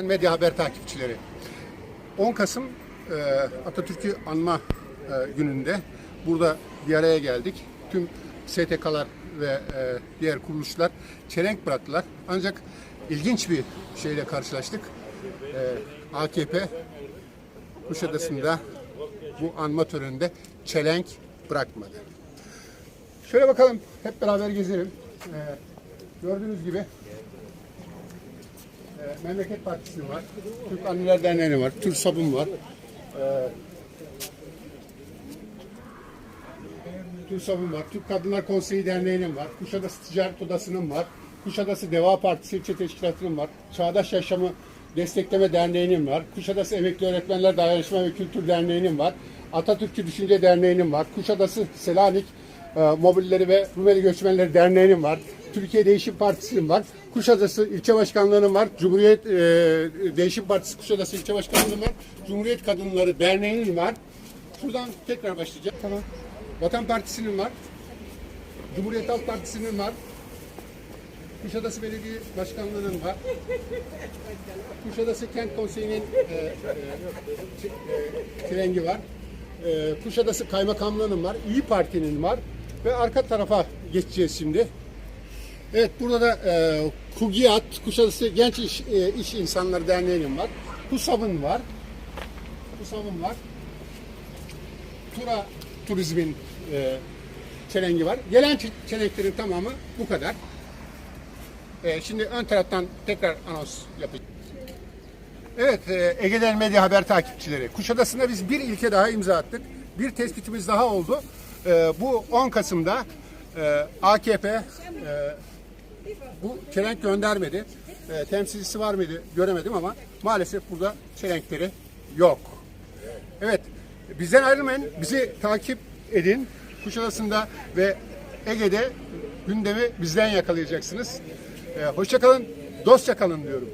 Medya Haber takipçileri. 10 Kasım e, Atatürk'ü anma e, gününde burada bir araya geldik. Tüm STK'lar ve e, diğer kuruluşlar çelenk bıraktılar. Ancak ilginç bir şeyle karşılaştık. AKP Kuşadası'nda bu anma töreninde çelenk bırakmadı. Şöyle bakalım, hep beraber gezelim. Gördüğünüz gibi e, Memleket Partisi'nin var, Türk Anneler Derneği'nin var, Türk Sabun var. E, Türk Sabun var, Türk Kadınlar Konseyi Derneği'nin var, Kuşadası Ticaret Odası'nın var, Kuşadası Deva Partisi İlçe Teşkilatı'nın var, Çağdaş Yaşamı Destekleme Derneği'nin var, Kuşadası Emekli Öğretmenler Dayanışma ve Kültür Derneği'nin var, Atatürkçü Düşünce Derneği'nin var, Kuşadası Selanik Mobilleri ve Rumeli Göçmenleri Derneği'nin var, Türkiye Değişim Partisi'nin var, Kuşadası İlçe Başkanlığı'nın var, Cumhuriyet e, Değişim Partisi Kuşadası İlçe Başkanlığı'nın var, Cumhuriyet Kadınları Derneği'nin var. Şuradan tekrar başlayacağım. Tamam. Vatan Partisi'nin var, Cumhuriyet Halk Partisi'nin var, Kuşadası Belediye Başkanlığı'nın var. Kuşadası Kent Konseyi'nin e, e, e, trengi var. E, Kuşadası Kaymakamlığı'nın var. İyi Parti'nin var. Ve arka tarafa geçeceğiz şimdi. Evet burada da e, KUGİAT, Kuşadası Genç İş, e, İş İnsanları Derneği'nin var. KUSAV'ın var. KUSAV'ın var. Tura Turizm'in e, çelengi var. Gelen çe- çelenklerin tamamı bu kadar. E, şimdi ön taraftan tekrar anons yapacağım. Evet, e, Ege'den Medya Haber takipçileri. Kuşadası'nda biz bir ilke daha imza attık. Bir tespitimiz daha oldu. E, bu 10 Kasım'da e, AKP e, bu çelenk göndermedi. E, temsilcisi var mıydı göremedim ama maalesef burada çelenkleri yok. Evet, bizden ayrılmayın. Bizi takip edin. Kuşadası'nda ve Ege'de gündemi bizden yakalayacaksınız. E, hoşça kalın, dostça kalın diyorum.